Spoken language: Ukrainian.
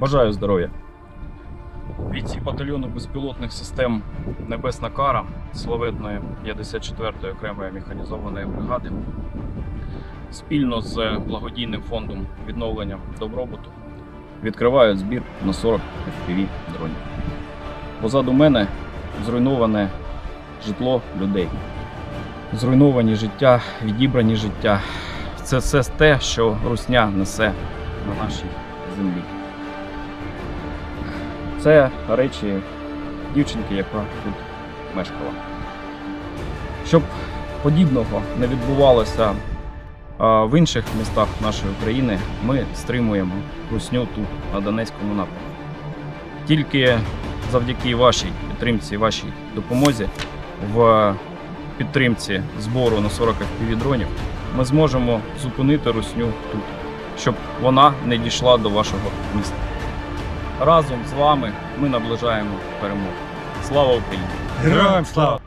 Бажаю здоров'я. Бійці батальйону безпілотних систем Небесна Кара славетної 54-ї окремої механізованої бригади спільно з благодійним фондом відновлення добробуту відкривають збір на 40 FPV дронів. Позаду мене зруйноване житло людей, зруйновані життя, відібрані життя. Це все те, що русня несе на нашій землі. Це речі дівчинки, яка тут мешкала. Щоб подібного не відбувалося в інших містах нашої України, ми стримуємо русню тут, на Донецькому напрямку. Тільки завдяки вашій підтримці, вашій допомозі в підтримці збору на 40 FPV-дронів ми зможемо зупинити русню тут, щоб вона не дійшла до вашого міста. Разом з вами ми наближаємо перемогу. Слава Україні! Героям слава!